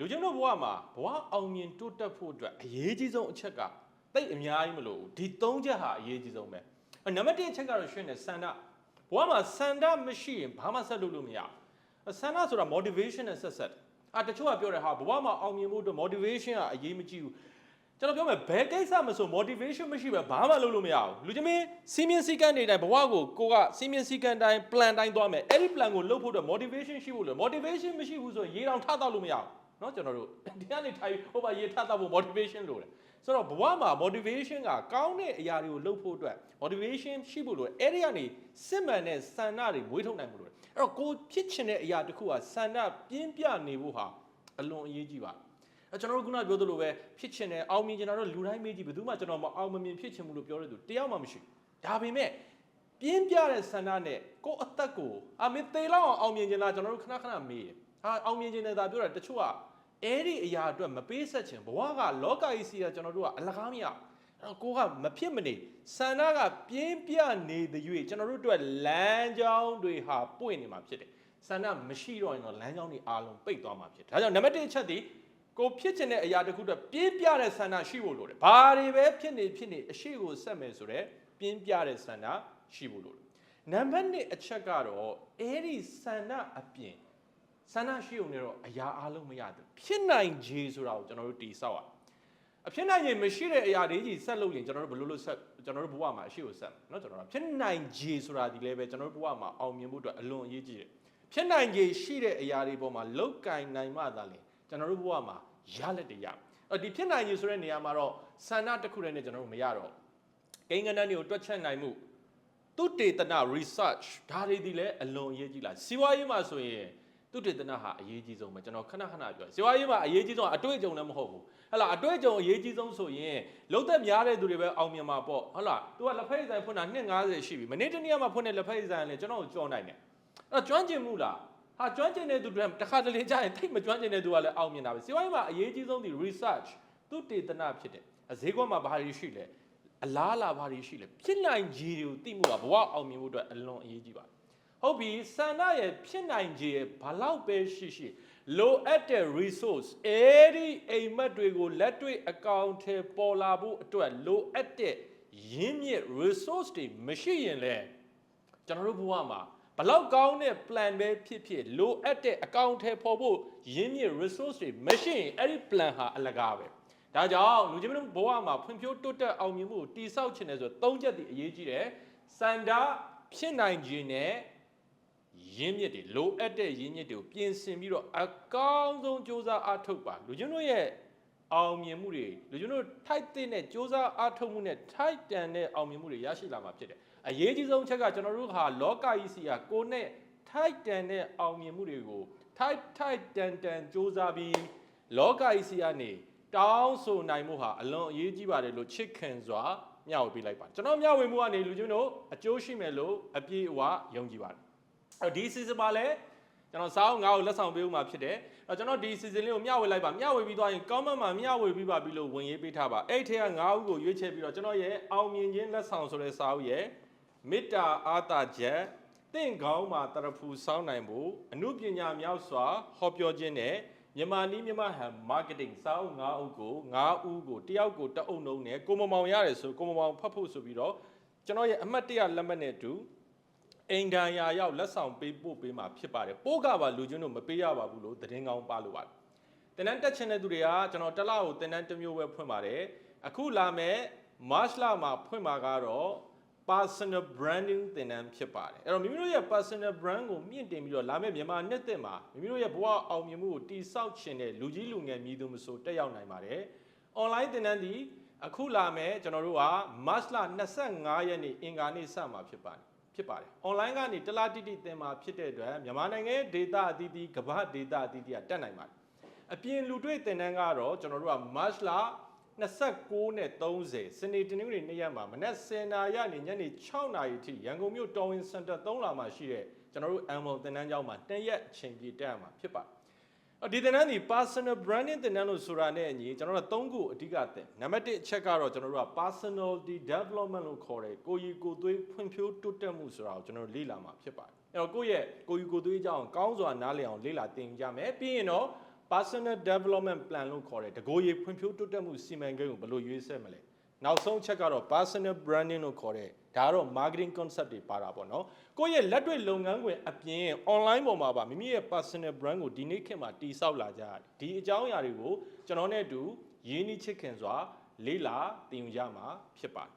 လူချင်းတို့ဘဝမှာဘဝအောင်မြင်တိုးတက်ဖို့အတွက်အရေးကြီးဆုံးအချက်ကတိတ်အများကြီးမလို့ဘူးဒီ၃ချက်ဟာအရေးကြီးဆုံးပဲအဲ့နံပါတ်၁အချက်ကတော့ရှင်းတယ်စန္ဒဘဝမှာစန္ဒမရှိရင်ဘာမှဆက်လုပ်လို့မရဘူးစန္ဒဆိုတာ motivation နဲ့ဆက်ဆက်တယ်အာတချို့ကပြောတယ်ဟာဘဝမှာအောင်မြင်ဖို့အတွက် motivation ကအရေးမကြီးဘူးကျွန်တော်ပြောမယ်ဘယ်ကိစ္စမဆို motivation မရှိပဲဘာမှလုပ်လို့မရဘူးလူချင်းမင်းစီမင်းစည်းကမ်းတွေတိုင်းဘဝကိုကိုကစီမင်းစည်းကမ်းတိုင်း plan တိုင်းသွားမယ်အဲ့ဒီ plan ကိုလုပ်ဖို့အတွက် motivation ရှိဖို့လို့ motivation မရှိဘူးဆိုရင်ရေတောင်ထတော့လို့မရဘူး เนาะကျွန်တော်တို့ဒီကနေထိုင်ဟိုပါရေထတော့ဖို့ motivation လိုတယ်ဆိုတော့ဘဝမှာ motivation ကကောင်းတဲ့အရာတွေကိုလုပ်ဖို့အတွက် motivation ရှိဖို့လိုတယ်အဲ့ဒီကနေစစ်မှန်တဲ့စံနာတွေမွေးထုတ်နိုင်ဖို့လိုတယ်အဲ့တော့ကိုဖြစ်ချင်တဲ့အရာတစ်ခုကစံနာပြင်းပြနေဖို့ဟာအလွန်အရေးကြီးပါတယ်အဲကျွန်တော်တို့ခုနပြောသလိုပဲဖြစ်ချင်တယ်အောင်မြင်ချင်တာတော့လူတိုင်းမေးကြည့်ဘယ်သူမှကျွန်တော်မအောင်မမြင်ဖြစ်ချင်ဘူးလို့ပြောတဲ့သူတယောက်မှမရှိဘူးဒါပေမဲ့ပြင်းပြတဲ့ဆန္ဒနဲ့ကိုယ့်အသက်ကိုအမင်းသေလောက်အောင်အောင်မြင်ချင်တာကျွန်တော်တို့ခဏခဏမေးတယ် ဟာအောင်မြင်ချင်တယ်ဒါပြောတာတချို့ကအဲ့ဒီအရာအတွက်မပေးဆက်ချင်ဘဝကလောကကြီးစီကကျွန်တော်တို့ကအလကားမရအဲ့တော့ကိုကမဖြစ်မနေဆန္ဒကပြင်းပြနေတဲ့၍ကျွန်တော်တို့အတွက်လမ်းကြောင်းတွေဟာပွင့်နေမှာဖြစ်တယ်ဆန္ဒမရှိတော့ရင်တော့လမ်းကြောင်းတွေအားလုံးပိတ်သွားမှာဖြစ်တယ်ဒါကြောင့်နံပါတ်1အချက်ဒီကိုဖြစ်ချင်တဲ့အရာတစ်ခုအတွက်ပြင်းပြတဲ့ဆန္ဒရှိဖို့လိုတယ်ဘာတွေပဲဖြစ်နေဖြစ်နေအရှိကိုဆက်မယ်ဆိုတော့ပြင်းပြတဲ့ဆန္ဒရှိဖို့လိုတယ်နံပါတ်2အချက်ကတော့အဲ့ဒီဆန္ဒအပြင် ဆန္ဒရှိုံနဲ့တော့အရာအားလုံးမရဘူးဖြစ်နိုင်ခြေဆိုတာကိုကျွန်တော်တို့တည်ဆောက်ရအဖြစ်နိုင်ခြေမရှိတဲ့အရာတွေကြီးဆက်လုပ်ရင်ကျွန်တော်တို့ဘယ်လိုလုပ်ဆက်ကျွန်တော်တို့ဘဝမှာအရှိကိုဆက်เนาะကျွန်တော်တို့ဖြစ်နိုင်ခြေဆိုတာဒီလည်းပဲကျွန်တော်တို့ဘဝမှာအောင်မြင်ဖို့အတွက်အလွန်အရေးကြီးတယ်ဖြစ်နိုင်ခြေရှိတဲ့အရာတွေပေါ်မှာလောက်ကင်နိုင်မှသာလေကျွန်တော်တို့ဘဝမှာရလက်တွေရအဲ့ဒီဖြစ်နိုင်ခြေဆိုတဲ့နေရာမှာတော့ဆန္ဒတစ်ခုတည်းနဲ့ကျွန်တော်တို့မရတော့ကိန်းဂဏန်းတွေကိုတွက်ချက်နိုင်မှု သူတေသန research ဒါတွေဒီလည်းအလွန်အရေးကြီးလားစီးပွားရေးမှာဆိုရင် သူတေသနဟာအရေးကြီးဆုံးပဲကျွန်တော်ခဏခဏပြောစီးပွားရေးမှာအရေးကြီးဆုံးအတွေ့အကြုံလည်းမဟုတ်ဘူးဟဟလာအတွေ့အကြုံအရေးကြီးဆုံးဆိုရင်လုံးသက်များတဲ့သူတွေပဲအောင်မြင်မှာပေါ့ဟုတ်လား तू ကလက်ဖက်ဆိုင်ဖွင့်တာ250ရှိပြီမနေ့တနေ့ကမှဖွင့်တဲ့လက်ဖက်ဆိုင်လည်းကျွန်တော်ကိုကြော်နိုင်တယ်အဲ့တော့ကျွမ်းကျင်မှုလားဟာကျွမ်းကျင်တဲ့သူတွေတစ်ခါတလေကြာရင်ထိတ်မကျွမ်းကျင်တဲ့သူကလည်းအောင်မြင်တာပဲစီးပွားရေးမှာအရေးကြီးဆုံးဒီ research သူတေသနဖြစ်တယ်အဈေးကွက်မှာဘာတွေရှိလဲအလားအလာဘာတွေရှိလဲဖြစ်နိုင်ခြေတွေကိုသိမှုကဘဝအောင်မြင်ဖို့အတွက်အလွန်အရေးကြီးပါတယ် ဟုတ်ပြီဆန္ဒရဲ့ဖြစ်နိုင်ခြေရဲ့ဘာလောက်ပဲရှိရှိလိုအပ်တဲ့ resource အဲ့ဒီအိမ်မက်တွေကိုလက်တွေ့အကောင့်ထဲပေါ်လာဖို့အတွက်လိုအပ်တဲ့ရင်းမြစ် resource တွေမရှိရင်လဲကျွန်တော်တို့ဘဝမှာဘလောက်ကောင်းတဲ့ plan ပဲဖြစ်ဖြစ်လိုအပ်တဲ့အကောင့်ထဲပေါ်ဖို့ရင်းမြစ် resource တွေမရှိရင်အဲ့ဒီ plan ဟာအလကားပဲဒါကြောင့်လူချင်းမျိုးဘဝမှာဖွံ့ဖြိုးတိုးတက်အောင်မြင်မှုကိုတိဆောက်ခြင်းလဲဆိုတော့၃ချက်တည်းအရေးကြီးတယ်စန္ဒဖြစ်နိုင်ခြင်းနဲ့ ရင်းမြစ်တွေလိုအပ်တဲ့ရင်းမြစ်တွေကိုပြင်ဆင်ပြီးတော့အကောင်းဆုံးစ조사အားထုတ်ပါလူချင်းတို့ရဲ့အောင်မြင်မှုတွေလူချင်းတို့ထိုက်တဲ့နဲ့စ조사အားထုတ်မှုနဲ့ထိုက်တန်တဲ့အောင်မြင်မှုတွေရရှိလာမှာဖြစ်တယ်အရေးကြီးဆုံးချက်ကကျွန်တော်တို့ဟာလောကကြီးစီကကိုယ်နဲ့ထိုက်တန်တဲ့အောင်မြင်မှုတွေကိုထိုက်ထိုက်တန်တန်စ조사ပြီးလောကကြီးစီကနေ တောင်းဆိုနိုင်မှုဟာအလွန်အရေးကြီးပါတယ်လို့ချစ်ခင်စွာမျှဝေပေးလိုက်ပါကျွန်တော်မျှဝေမှုကနေလူချင်းတို့အကျိုးရှိမယ်လို့အပြည့်အဝယုံကြည်ပါတယ် အဲ့တော့ဒီ season မှာလည်းကျွန်တော်စာအုပ်ငါ့ကိုလက်ဆောင်ပေးဦးမှာဖြစ်တယ်အဲ့တော့ကျွန်တော်ဒီ season လေးကိုမျှဝေလိုက်ပါမျှဝေပြီးသွားရင် comment မှာမျှဝေပြီးပါပြီလို့ဝင်ရေးပေးထားပါအဲ့ထဲကငါးဦးကိုရွေးချယ်ပြီးတော့ကျွန်တော်ရဲ့အောင်မြင်ခြင်းလက်ဆောင်ဆိုတဲ့စာအုပ်ရဲ့မေတ္တာအာတာချက်တင့်ကောင်းမှာတရဖူစောင်းနိုင်ဖို့အမှုပညာမြောက်စွာဟောပြောခြင်းနဲ့မြန်မာနီးမြန်မာဟန်မာကတင်စာအုပ်9အုပ်ကို9ဦးကိုတယောက်ကိုတအုပ်လုံးနဲ့ကိုမမောင်ရတယ်ဆိုကိုမမောင်ဖတ်ဖို့ဆိုပြီးတော့ကျွန်တော်ရဲ့အမှတ်တရလက်မှတ်နဲ့အတူ အိမ်ဒန်ယာရောက်လက်ဆောင်ပေးပို့ပေးမှာဖြစ်ပါတယ်ပို့ကပါလူချင်းတို့မပေးရပါဘူးလို့သတင်းကောင်းပါလို့ပါတယ်တင်တန်းတက်ချင်တဲ့သူတွေကကျွန်တော်တစ်လကိုတင်တန်းတစ်မျိုးပဲဖွင့်ပါတယ်အခုလာမဲ့ March လမှာဖွင့်မှာကတော့ personal branding သင်တန်းဖြစ်ပါတယ်အဲ့တော့မိမိတို့ရဲ့ personal brand ကိုမြင့်တင်ပြီးတော့လာမယ့်မြန်မာနှစ်သက်မှာမိမိတို့ရဲ့ဘဝအောင်မြင်မှုကိုတည်ဆောက်ခြင်းတဲ့လူကြီးလူငယ်မြည်သူမဆိုတက်ရောက်နိုင်ပါတယ် online သင်တန်းဒီအခုလာမယ့်ကျွန်တော်တို့က March လ25ရက်နေ့အင်္ဂါနေ့စမှာဖြစ်ပါတယ် ဖြစ်ပါတယ် online ကနေတလားတိတိသင်မှာဖြစ်တဲ့အတွက်မြန်မာနိုင်ငံရဲ့ data အသီးသီးကမ္ဘာ data အသီးသီးကတက်နိုင်ပါတယ်အပြင်လူတွေ့သင်တန်းကတော့ကျွန်တော်တို့က March လ29နဲ့30စနေတနင်္ဂနွေနေ့ရက်မှာမနက်10:00နာရီကနေညနေ6:00နာရီအထိရန်ကုန်မြို့တော်ဝင်စင်တာ3လာမှာရှိတဲ့ကျွန်တော်တို့ Amwell သင်တန်းကျောင်းမှာတက်ရက်အချိန်ပြည့်တက်ရမှာဖြစ်ပါတယ်။အော် ဒီသင်တန်းဒီ personal branding သင်တန်းလို့ဆိုတာနဲ့အညီကျွန်တော်တို့၃ခုအဓိကသင်နံပါတ်1အချက်ကတော့ကျွန်တော်တို့က personality development လို့ခေါ်တယ်ကိုကြီးကိုသွေးဖွံ့ဖြိုးတိုးတက်မှုဆိုတာကိုကျွန်တော်တို့လေ့လာမှာဖြစ်ပါတယ်။အဲ့တော့ကိုယ့်ရဲ့ကိုကြီးကိုသွေးအကြောင်းကောင်းစွာနားလည်အောင်လေ့လာသင်ကြမယ်ပြီးရင်တော့ personal development plan လို့ခေါ်တဲ့တကိုယ်ရည်ဖွံ့ဖြိုးတိုးတက်မှုစီမံကိန်းကိုဘယ်လိုရွေးဆက်မလဲ နောက်ဆုံးအချက်ကတော့ personal branding လို့ခေါ်တဲ့ဒါကတော့ marketing concept တွေပါတာပေါ့နော်ကိုယ့်ရဲ့လက်တွေ့လုပ်ငန်းခွင်အပြင် online ပေါ်မှာပါမိမိရဲ့ personal brand ကိုဒီနေ့ခေတ်မှာတည်ဆောက်လာကြရတယ်ဒီအကြောင်းအရာတွေကိုကျွန်တော်နဲ့အတူရင်းနှီးချစ်ခင်စွာလေးလာသင်ယူကြမှာဖြစ်ပါတယ်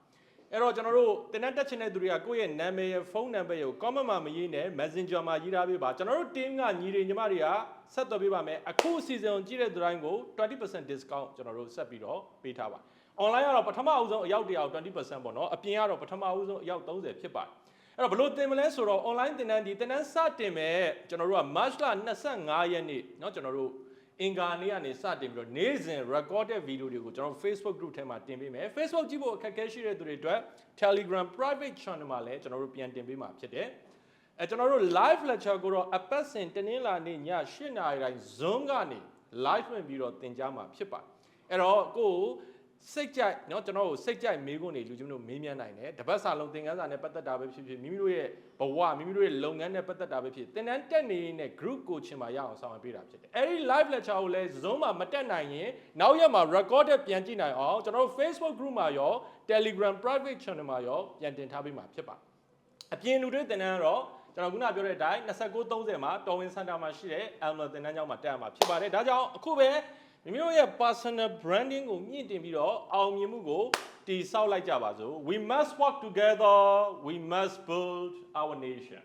အဲ့တော့ကျွန်တော်တို့တင်တဲ့တက်ချင်တဲ့သူတွေကကိုယ့်ရဲ့နာမည်ရဲ့ဖုန်းနံပါတ်ကို comment မှာမရေးနဲ့ Messenger မှာရေးထားပေးပါကျွန်တော်တို့ team ကညီတွေညီမတွေကဆက်သွယ်ပေးပါမယ်အခု season ကိုကြည့်တဲ့သူတိုင်းကို20% discount ကျွန်တော်တို့ဆက်ပြီးတော့ပေးထားပါ online ကတော့ပထမအဦးဆုံးအယောက်100 20%ပေါ့နော်အပြင်ကတော့ပထမအဦးဆုံးအယောက်30ဖြစ်ပါတယ်အဲ့တော့ဘလို့တင်မလဲဆိုတော့ online တင်တန်းဒီတင်တန်းစတင်မဲ့ကျွန်တော်တို့က March လ25ရက်နေ့เนาะကျွန်တော်တို့ အင်္ဂါနေ့ကနေစတင်ပြီးတော့နေ့စဉ် recorded video တွေကိုကျွန်တော်တို့ Facebook group ထဲမှာတင်ပေးမယ် Facebook ကြည့်ဖို့အခက်အခဲရှိတဲ့သူတွေအတွက် Telegram private channel မှာလည်းကျွန်တော်တို့ပြန်တင်ပေးမှာဖြစ်တယ်အဲကျွန်တော်တို့ live lecture ကိုတော့အပတ်စဉ်တင်းနှင်းလာနေ့ည8နာရီတိုင်း Zoom ကနေ live ဝင်ပြီးတော့သင်ကြားမှာဖြစ်ပါတယ်အဲ့တော့ကိုယ် စိတ်ကြိုက်เนาะကျွန်တော်တို့စိတ်ကြိုက်မေးခွန်းတွေလူချင်းတို့မေးမြန်းနိုင်တယ်တပတ်စာလုံးသင်ခန်းစာနဲ့ပတ်သက်တာပဲဖြစ်ဖြစ်မိမိတို့ရဲ့ဘဝမိမိတို့ရဲ့လုပ်ငန်းနဲ့ပတ်သက်တာပဲဖြစ်သင်တန်းတက်နေနဲ့ group coaching မှာရအောင်ဆောင်ရွက်ပေးတာဖြစ်တယ်အဲဒီ live lecture ကိုလည်း Zoom မှာမတက်နိုင်ရင်နောက်ရက်မှာ recorded ပြန်ကြည့်နိုင်အောင်ကျွန်တော်တို့ Facebook group မှာရော Telegram private channel မှာရောပြန်တင်ထားပေးမှာဖြစ်ပါတယ်အပြင်လူတွေသင်တန်းကတော့ ကျွန်တော်ခုနပြောတဲ့အတိုင်း29 30မှာတော်ဝင်စင်တာမှာရှိတဲ့ Elmer သင်တန်းကျောင်းမှာတက်ရမှာဖြစ်ပါတယ်ဒါကြောင့်အခုပဲမိမိတို့ရဲ့ personal branding ကိုမြင့်တင်ပြီးတော့အောင်မြင်မှုကိုတည်ဆောက်လိုက်ကြပါစို့ we must work together we must build our nation